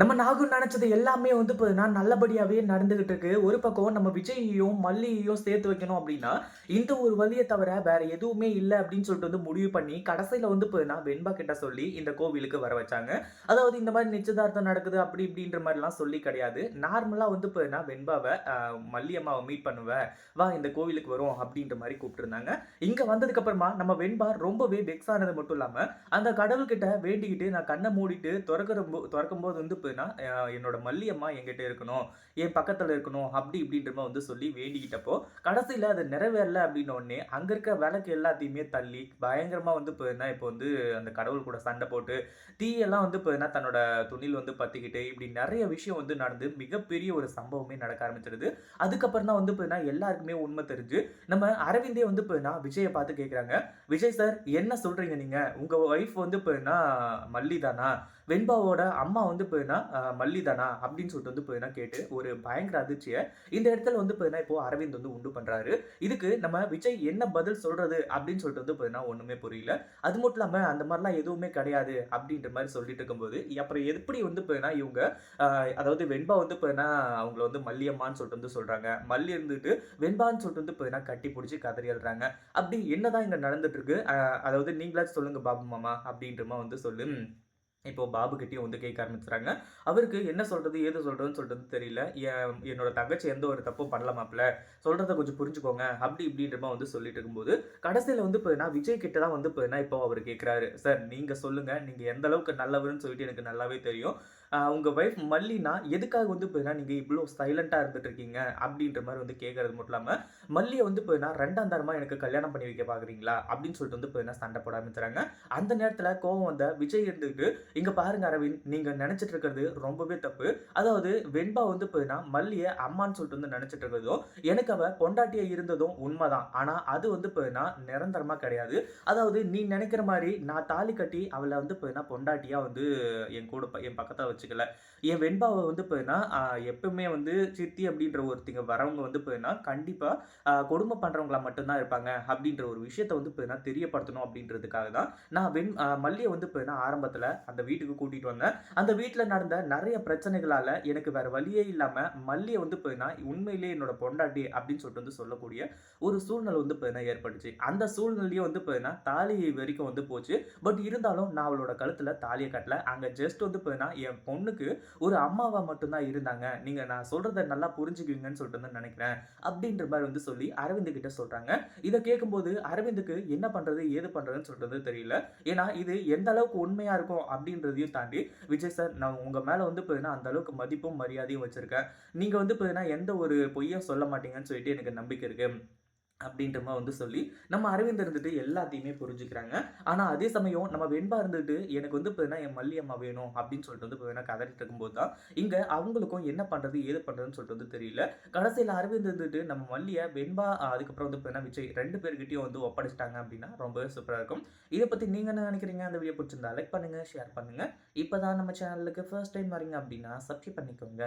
நம்ம நாகூர் நினைச்சது எல்லாமே வந்து பார்த்தீங்கன்னா நல்லபடியாகவே நடந்துகிட்டு இருக்கு. ஒரு பக்கம் நம்ம விஜயையும் மல்லியையும் சேர்த்து வைக்கணும் அப்படின்னா இந்த ஒரு வழியை தவிர வேற எதுவுமே இல்லை அப்படின்னு சொல்லிட்டு வந்து முடிவு பண்ணி, கடைசியில் வந்து பார்த்தீங்கன்னா வெண்பா கிட்ட சொல்லி இந்த கோவிலுக்கு வர வச்சாங்க. அதாவது இந்த மாதிரி நிச்சயதார்த்தம் நடக்குது அப்படி இப்படின்ற மாதிரிலாம் சொல்லி கிடையாது. நார்மலாக வந்து பார்த்தீங்கன்னா வெண்பாவை மல்லியம்மாவை மீட் பண்ணுவேன் வா இந்த கோவிலுக்கு வரும் அப்படின்ற மாதிரி கூப்பிட்டுருந்தாங்க இங்கே வந்ததுக்கு அப்புறமா நம்ம வெண்பா ரொம்பவே வெக்ஸ் ஆனது மட்டும் இல்லாமல் அந்த கடவுள்கிட்ட வேண்டிக்கிட்டு நான் கண்ணை மூடிட்டு திறக்கிற திறக்கும்போது வந்து பார்த்தீங்கன்னா, என்னோட மல்லியம்மா என்கிட்ட இருக்கணும், என் பக்கத்தில் இருக்கணும் அப்படி இப்படின்றமா வந்து சொல்லி வேண்டிக்கிட்டப்போ, கடைசியில் அது நிறைவேறல அப்படின்னோடனே அங்கே இருக்க விளக்கு எல்லாத்தையுமே தள்ளி, பயங்கரமாக வந்து பார்த்தீங்கன்னா, இப்போ வந்து அந்த கடவுள் கூட சண்டை போட்டு, தீயெல்லாம் வந்து பார்த்தீங்கன்னா தன்னோட துணியில வந்து பற்றிக்கிட்டு இப்படி நிறைய விஷயம் வந்து நடந்து, மிகப்பெரிய ஒரு சம்பவமே நடக்க ஆரம்பிச்சிருது. அதுக்கப்புறம் தான் வந்து பார்த்தீங்கன்னா, எல்லாருக்குமே உண்மை தெரிஞ்சு, நம்ம அரவிந்தே வந்து பார்த்தீங்கன்னா, விஜயை பார்த்து கேட்குறாங்க. "விஜய் சார் என்ன சொல்கிறீங்க நீங்கள் உங்கள் ஒய்ஃப் வந்து பார்த்தீங்கன்னா மல்லி தானா? வெண்பாவோட அம்மா வந்து பார்த்தீங்கன்னா மல்லிதானா அப்படின்னு சொல்லிட்டு வந்து பார்த்தீங்கன்னா கேட்டு, ஒரு பயங்கர அதிர்ச்சியை இந்த இடத்துல வந்து பார்த்தீங்கன்னா, இப்போ அரவிந்த் வந்து உண்டு பண்றாரு. இதுக்கு நம்ம விஜய் என்ன பதில் சொல்றது அப்படின்னு சொல்லிட்டு வந்து பார்த்தீங்கன்னா, ஒண்ணுமே புரியல. அது மட்டும் இல்லாம அந்த மாதிரிலாம் எதுவுமே கிடையாது அப்படின்ற மாதிரி சொல்லிட்டு இருக்கும்போது, அப்புறம் எப்படி வந்து பார்த்தீங்கன்னா இவங்க அதாவது வெண்பா வந்து பார்த்தீங்கன்னா, அவங்கள வந்து மல்லியம்மான்னு சொல்லிட்டு வந்து சொல்றாங்க. மல்லி இருந்துட்டு வெண்பான்னு சொல்லிட்டு வந்து பார்த்தீங்கன்னா, கட்டி பிடிச்சி கதறி அப்படி என்னதான் இங்க நடந்துட்டு இருக்கு? அதாவது நீங்களாச்சும் சொல்லுங்க பாபு மாமா அப்டின்ற வந்து சொல்லு இப்போ பாபு வந்து கேட்க ஆரம்பிச்சுறாங்க. அவருக்கு என்ன சொல்றது? ஏது சொல்றதுன்னு சொல்லிட்டு தெரியல. என்னோட தங்கச்சி எந்த ஒரு தப்பும் பண்ணல சொல்கிறத சொல்றத கொஞ்சம் புரிஞ்சுக்கோங்க. அப்படி இப்படின்றமா வந்து சொல்லிட்டு இருக்கும்போது, கடைசியில் வந்து பார்த்தீங்கன்னா, விஜய் கிட்ட தான் வந்து பார்த்தீங்கன்னா, இப்போ அவர் கேட்குறாரு. சார் நீங்க சொல்லுங்க. நீங்க எந்த அளவுக்கு நல்லவருன்னு சொல்லிட்டு எனக்கு நல்லாவே தெரியும். உங்கள் ஒய்ஃப் மல்லினா எதுக்காக வந்து போயினா நீங்கள் இவ்வளோ சைலண்ட்டாக இருந்துட்டு இருக்கீங்க? அப்படின்ற மாதிரி வந்து கேட்கறது மட்டும் இல்லாமல் மல்லியை வந்து போயினா ரெண்டாம் தரமாக எனக்கு கல்யாணம் பண்ணி வைக்க பார்க்குறீங்களா? அப்படின்னு சொல்லிட்டு வந்து பார்த்தீங்கன்னா, சண்டை போட ஆரம்பிச்சுறாங்க. அந்த நேரத்தில் கோவம் வந்த விஜய் இருந்துட்டு இங்கே பாருங்க அரவிந்த், நீங்கள் நினச்சிட்டு இருக்கிறது ரொம்பவே தப்பு. அதாவது வெண்பா வந்து போயினா மல்லியை அம்மான்னு சொல்லிட்டு வந்து நினச்சிட்டு இருக்கிறதும், எனக்கு அவள் பொண்டாட்டியாக இருந்ததும் உண்மைதான் ஆனால் அது வந்து போயினா நிரந்தரமாக கிடையாது. அதாவது நீ நினைக்கிற மாதிரி நான் தாலி கட்டி அவளை வந்து போயினா பொண்டாட்டியாக வந்து என் கூட ப என் பக்கத்தில் வச்சுக்கல. என் வெண்பாவை வந்து போயின்னா எப்பவுமே வந்து சித்தி அப்படின்ற ஒருத்தங்க வரவங்க வந்து போயின்னா கண்டிப்பாக கொடுமை பண்ணுறவங்களா மட்டும்தான் இருப்பாங்க. அப்படின்ற ஒரு விஷயத்த வந்து பார்த்தீங்கன்னா, தெரியப்படுத்தணும் அப்படின்றதுக்காக தான், நான் வெண் மல்லியை வந்து போயின்னா ஆரம்பத்தில் அந்த வீட்டுக்கு கூட்டிகிட்டு வந்தேன். அந்த வீட்டில் நடந்த நிறைய பிரச்சனைகளால் எனக்கு வேறு வழியே இல்லாமல் மல்லியை வந்து போயின்னா உண்மையிலேயே என்னோட பொண்டாட்டி அப்படின்னு சொல்லிட்டு வந்து சொல்லக்கூடிய ஒரு சூழ்நிலை வந்து பார்த்தீங்கன்னா ஏற்பட்டுச்சு. அந்த சூழ்நிலையே வந்து பார்த்தீங்கன்னா, தாலி வரைக்கும் வந்து போச்சு. பட் இருந்தாலும் நான் அவளோட கழுத்தில் தாலியை கட்டல. அங்கே ஜஸ்ட் வந்து பார்த்தீங்கன்னா, என் பொண்ணுக்கு ஒரு அம்மாவா மட்டும்தான் இருந்தாங்க. நீங்க நான் சொல்றத நல்லா புரிஞ்சுக்குவீங்கன்னு சொல்லிட்டு வந்து நினைக்கிறேன் அப்படின்ற மாதிரி வந்து சொல்லி அரவிந்த் கிட்ட சொல்றாங்க. இதை கேட்கும்போது அரவிந்துக்கு என்ன பண்றது? ஏது பண்றதுன்னு சொல்லிட்டு தெரியல. ஏன்னா, இது எந்த அளவுக்கு உண்மையா இருக்கும் அப்படின்றதையும் தாண்டி, விஜய் சார் நான் உங்க மேல வந்து பார்த்தீங்கன்னா, அந்த அளவுக்கு மதிப்பும், மரியாதையும் வச்சிருக்கேன். நீங்க வந்து பார்த்தீங்கன்னா, எந்த ஒரு பொய்யும் சொல்ல மாட்டீங்கன்னு சொல்லிட்டு எனக்கு நம்பிக்கை இருக்கு. அப்படின்ற மாதிரி வந்து சொல்லி, நம்ம அரவிந்த் இருந்துட்டு எல்லாத்தையுமே புரிஞ்சுக்கிறாங்க. ஆனால் அதே சமயம் நம்ம வெண்பா இருந்துட்டு, எனக்கு வந்து பார்த்தீங்கன்னா, என் மல்லி அம்மா வேணும் அப்படின்னு சொல்லிட்டு வந்து பார்த்தீங்கன்னா, கதறிட்டு இருக்கும்போது தான், இங்கே அவங்களுக்கும் என்ன பண்ணுறது ஏது பண்ணுறதுன்னு சொல்லிட்டு வந்து தெரியல. கடைசியில் அரவிந்த் இருந்துட்டு நம்ம மல்லியை வெண்பா, அதுக்கப்புறம் வந்து பார்த்தீங்கன்னா, விஜய் ரெண்டு பேர்கிட்டையும் வந்து ஒப்படைச்சிட்டாங்க அப்படின்னா ரொம்பவே சூப்பராக இருக்கும். இதை பற்றி நீங்கள் என்ன நினைக்கிறீங்க அந்த வீடியோ பிடிச்சிருந்தா லைக் பண்ணுங்கள் ஷேர் பண்ணுங்கள் இப்போ தான் நம்ம சேனலுக்கு ஃபர்ஸ்ட் டைம் வரீங்க அப்படின்னா சப்ஸ்கிரைப் பண்ணிக்கோங்க.